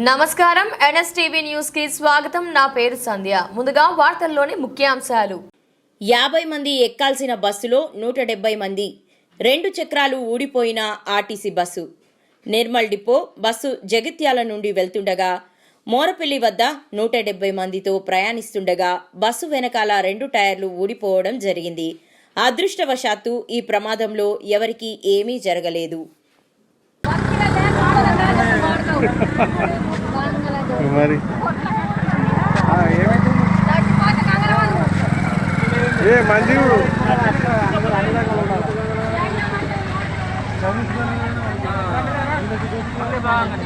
నమస్కారం. ఎన్ఎస్టీవీ న్యూస్కి స్వాగతం. నా పేరు సంధ్య. ముందుగా వార్తల్లోని ముఖ్యాంశాలు. యాభై మంది ఎక్కాల్సిన బస్సులో నూట డెబ్బై మంది రెండు చక్రాలు ఊడిపోయిన RTC bus. Nirmal depot bus Jagtial నుండి వెళ్తుండగా మోరపల్లి వద్ద నూట డెబ్బై మందితో ప్రయాణిస్తుండగా బస్సు వెనకాల రెండు టైర్లు ఊడిపోవడం జరిగింది. అదృష్టవశాత్తు ఈ ప్రమాదంలో ఎవరికీ ఏమీ జరగలేదు. మరి? ఏ మంది బాగా